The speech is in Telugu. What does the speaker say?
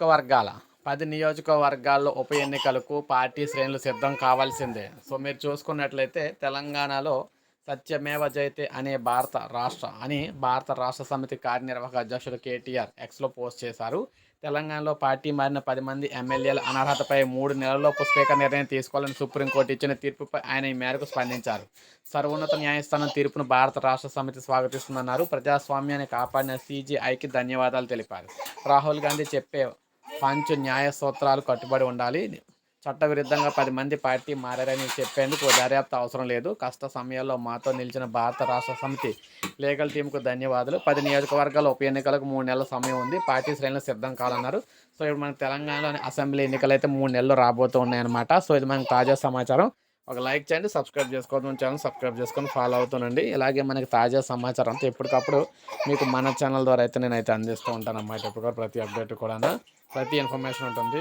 నియోజకవర్గాల పది నియోజకవర్గాల్లో ఉప ఎన్నికలకు పార్టీ శ్రేణులు సిద్ధం కావాల్సిందే. సో మీరు చూసుకున్నట్లయితే తెలంగాణలో సత్యమేవ జయతే అనే భారత రాష్ట్ర అని భారత రాష్ట్ర సమితి కార్యనిర్వాహక అధ్యక్షుడు కేటీఆర్ ఎక్స్లో పోస్ట్ చేశారు. తెలంగాణలో పార్టీ మారిన పది మంది ఎమ్మెల్యేల అనర్హతపై మూడు నెలల్లోపు స్పీకర్ నిర్ణయం తీసుకోవాలని సుప్రీంకోర్టు ఇచ్చిన తీర్పుపై ఆయన ఈ మేరకు స్పందించారు. సర్వోన్నత న్యాయస్థానం తీర్పును భారత రాష్ట్ర సమితి స్వాగతిస్తుందన్నారు. ప్రజాస్వామ్యాన్ని కాపాడిన సీజీఐకి ధన్యవాదాలు తెలిపారు. రాహుల్ గాంధీ చెప్పే పంచ న్యాయ సూత్రాలు కట్టుబడి ఉండాలి. చట్టవిరుద్ధంగా పది మంది పార్టీ మారారని చెప్పేందుకు దర్యాప్తు అవసరం లేదు. కష్ట సమయాల్లో మాతో నిలిచిన భారత రాష్ట్ర సమితి లీగల్ టీంకు ధన్యవాదాలు. పది నియోజకవర్గాల ఉప ఎన్నికలకు మూడు నెలల సమయం ఉంది. పార్టీ శ్రేణులు సిద్ధం కావాలన్నారు సో ఇప్పుడు మన తెలంగాణలోని అసెంబ్లీ ఎన్నికలు అయితే మూడు నెలలు రాబోతూ ఉన్నాయన్నమాట సో ఇది మనకు తాజా సమాచారం. ఒక లైక్ చేయండి సబ్స్క్రైబ్ చేసుకోవద్దు ఛానల్ సబ్స్క్రైబ్ చేసుకొని ఫాలో అవుతానండి ఇలాగే మనకి తాజా సమాచారం అంతా ఎప్పటికప్పుడు మీకు మన ఛానల్ ద్వారా అయితే నేనైతే అందిస్తూ ఉంటాను అన్నమాట ఎప్పటికప్పుడు ప్రతి అప్డేట్ కూడా ప్రతి ఇన్ఫర్మేషన్ ఉంటుంది.